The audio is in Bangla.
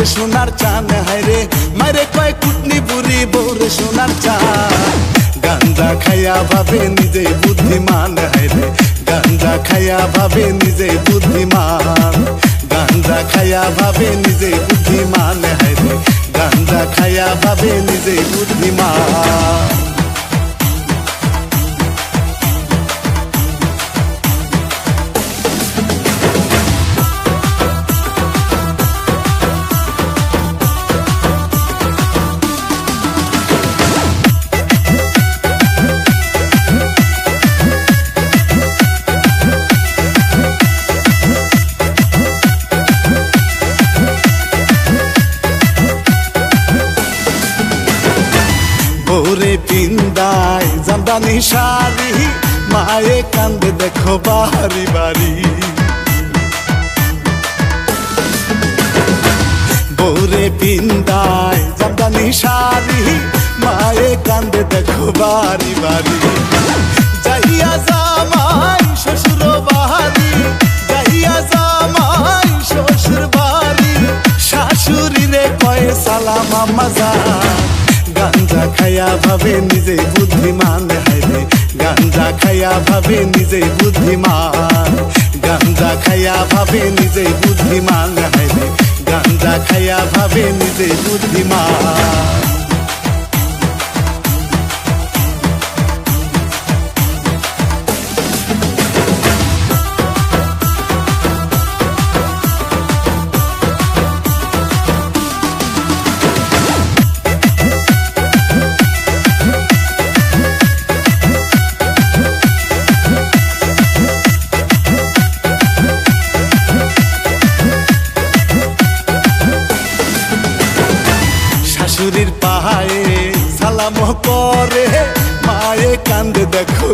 বৌরে সোনার চান, হায়রে। মারে কয় কুটনি বুড়ি বৌরে সোনার চান। গান্দা খাইয়া ভাবে নিজে বুদ্ধিমান, হায়রে। গান্দা খাইয়া ভাবে নিজে বুদ্ধিমান। গান্দা খাইয়া ভাবে নিজে বুদ্ধিমান, হায়রে। গান্দা খাইয়া ভাবে নিজে বুদ্ধিমান। ভোরে পিন্দায় জামদানি শাড়ি, মায়ে কান্দে দেখো বাড়ি বাড়ি। ভোরে পিন্দায় জামদানি শাড়ি, মায়ে কান্দে দেখো বাড়ি বাড়ি। যাইয়া জামাই শ্বশুর বাড়ি, যাইয়া জামাই শ্বশুর বাড়ি। শাশুড়ি রে কয়ে সালাম মজা গাঞ্জা খাইয়া ভাবে নিজে বুদ্ধিমান হাইরে গাঞ্জা খাইয়া ভাবে নিজে বুদ্ধিমান গাঞ্জা খাইয়া ভাবে নিজে বুদ্ধিমান হাইরে গাঞ্জা খাইয়া ভাবে নিজে বুদ্ধিমান পরে মায়ে কান্দে দেখো